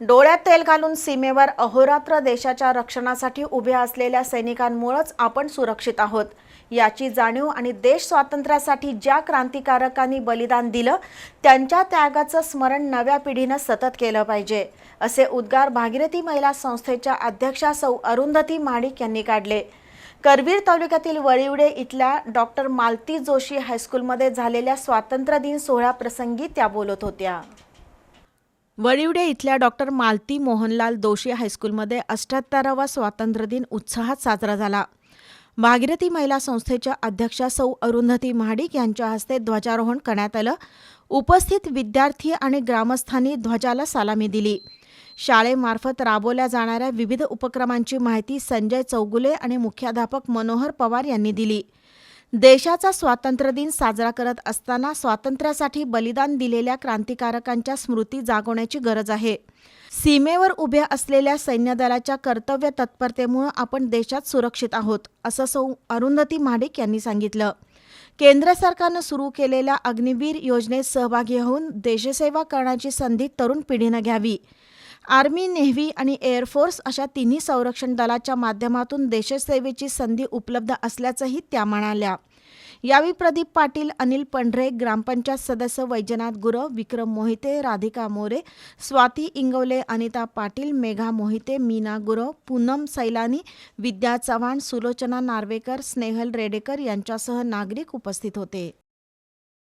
डोळ्यात तेल घालून सीमेवर अहोरात्र देशाच्या रक्षणासाठी उभ्या असलेल्या सैनिकांमुळेच आपण सुरक्षित आहोत. याची जाणीव आणि देश स्वातंत्र्यासाठी ज्या क्रांतिकारकांनी बलिदान दिलं त्यांच्या त्यागाचं स्मरण नव्या पिढीनं सतत केलं पाहिजे असे उद्गार भागीरथी महिला संस्थेच्या अध्यक्षा सौ अरुंधती महाडिक यांनी काढले. करवीर तालुक्यातील वळिवडे इथल्या डॉक्टर मालती जोशी हायस्कूलमध्ये झालेल्या स्वातंत्र्य दिन सोहळ्याप्रसंगी त्या बोलत होत्या. वळिवडे इथल्या डॉक्टर मालती मोहनलाल दोशी हायस्कूलमध्ये अष्ट्याहत्तरावा स्वातंत्र्य दिन उत्साहात साजरा झाला. भागीरथी महिला संस्थेच्या अध्यक्षा सौ अरुंधती महाडिक यांच्या हस्ते ध्वजारोहण करण्यात आलं. उपस्थित विद्यार्थी आणि ग्रामस्थांनी ध्वजाला सलामी दिली. शाळेमार्फत राबवल्या जाणाऱ्या विविध उपक्रमांची माहिती संजय चौगुले आणि मुख्याध्यापक मनोहर पवार यांनी दिली. देशाचा स्वातंत्र्य दिन साजरा करत असताना स्वातंत्र्यासाठी बलिदान दिलेल्या क्रांतिकारकांच्या स्मृती जागवण्याची गरज आहे. सीमेवर उभ्या असलेल्या सैन्यदलाच्या कर्तव्य तत्परतेमुळे आपण देशात सुरक्षित आहोत असं सौ अरुंधती महाडिक यांनी सांगितलं. केंद्र सरकारनं सुरू केलेल्या अग्निवीर योजनेत सहभागी होऊन देशसेवा करण्याची संधी तरुण पिढीनं घ्यावी. आर्मी नेव्ही आणि एअरफोर्स अशा तिन्ही संरक्षण दलाच्या माध्यमातून देशसेवेची संधी उपलब्ध असल्याचंही त्या म्हणाल्या. यावेळी प्रदीप पाटील अनिल पंढरे ग्रामपंचायत सदस्य वैजनाथ गुरव विक्रम मोहिते राधिका मोरे स्वाती इंगवले अनिता पाटील मेघा मोहिते मीना गुरव पूनम सैलानी विद्या चव्हाण सुलोचना नार्वेकर स्नेहल रेडेकर यांच्यासह नागरिक उपस्थित होते.